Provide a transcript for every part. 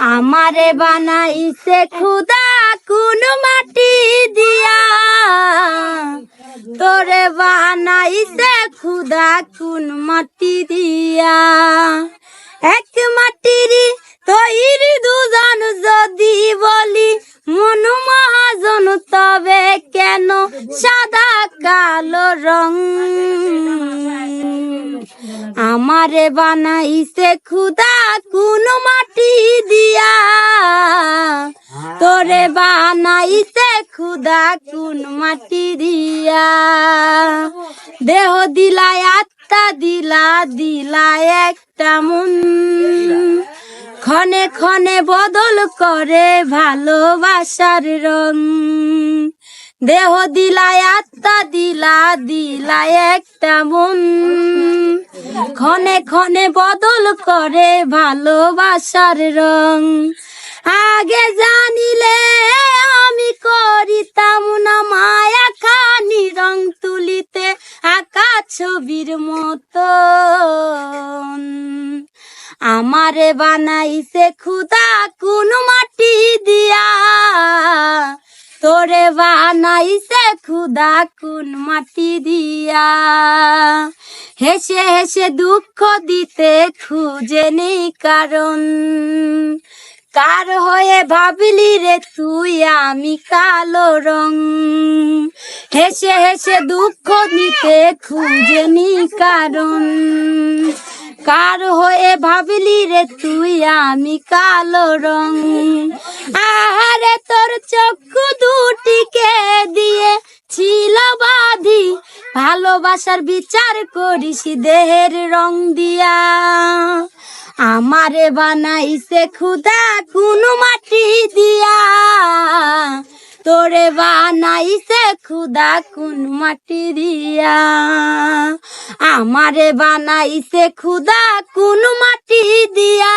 আমারে বানাইছে খুদা কোন মাটি দিয়া। তোরে বানাইছে খুদা কোন মাটি দিয়া। এক মাটির তৈরি দুজন যদি বলি, মন মহাজন, তবে কেন সাদা কালো রং? আমারে বানাইছে খুদা কোন মাটি দিয়া। তোরে বানাইছে খুদা কোন মাটি দিয়া। দেহ দিলায়, আত্মা দিলা দিলা একটা মন। ক্ষণে ক্ষণে বদল করে ভালোবাসার রং। দেহ দিলায়, আত্মা দিলা দিলা একটা মন। ক্ষণে ক্ষণে বদল করে ভালোবাসার রং। আগে জানিলে আমি করিতাম না, মায়া খানি রং তুলিতে আঁকা ছবির মতন। আমারে বানাইছে খুদা, কোন মাটি দিয়া। তোরে বানাইছে খুদা কোন মাটি দিয়া। হেসে হেসে দুঃখ দিতে খুঁজে নেই কারণ। কার হয়ে ভাবলি রে তুই আমি কালো রং। হেসে হেসে দুঃখ দিতে খুঁজে নি কারণ। কার হয়ে ভাবলি রে তুই আমি কালো রং। আহারে তোর চক্ষু ভালোবাসার বিচার করিস, দেহের রং দিয়া। আমারে বানাইছে খুদা কোন মাটি দিয়া। তোরে বানাইছে খুদা কোন মাটি দিয়া। আমারে বানাইছে খুদা কোন মাটি দিয়া।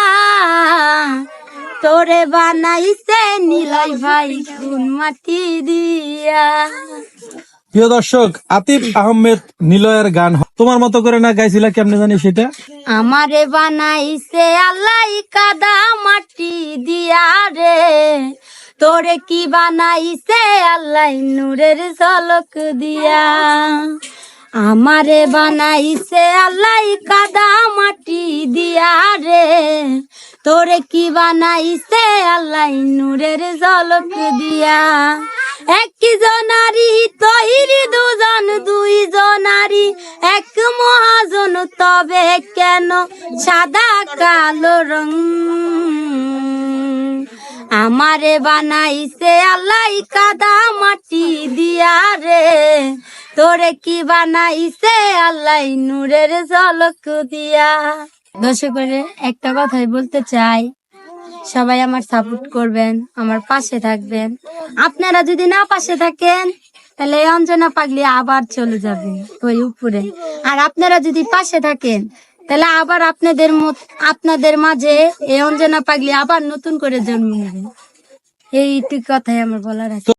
তোরে বানাইছে নিলয় ভাই কোন মাটি দিয়া। প্রিয় দর্শক, আতিফ আহমেদ নিলয়ের গান তোমার মতো করে না গাইছিলা কেমনে জানি সেটা? আমারে বানাইছে আল্লাহ কাদা মাটি দিয়া রে। তোরে কি বানাইছে আল্লাহ নূরের ঝলক দিয়া। আমারে বানাইছে আল্লাহ কাদা মাটি দিয়া রে। তোরে কি বানাইছে আল্লাহ নূরের ঝলক দিয়া। এক জনারি তৈরি দুজন, দুই জনারি। এক মহাজন, তবে কেন সাদা কালো রং? আমারে বানাইছে আল্লাহ কাদা মাটি দিয়া রে। তোরে কি বানাইছে আল্লাহ নূরের ঝলক দিয়া? দর্শক একটা কথাই বলতে চাই। সবাই আমার সাপোর্ট করবেন, আমার পাশে থাকবেন। আপনারা যদি না পাশে থাকেন, তাহলে অঞ্জনা পাগলি আবার চলে যাবে ওই উপরে। আর আপনারা যদি পাশে থাকেন, তাহলে আবার আপনাদের আপনাদের মাঝে এই অঞ্জনা পাগলি আবার নতুন করে জন্ম নেবে। এইটুকু কথাই আমার বলার আছে।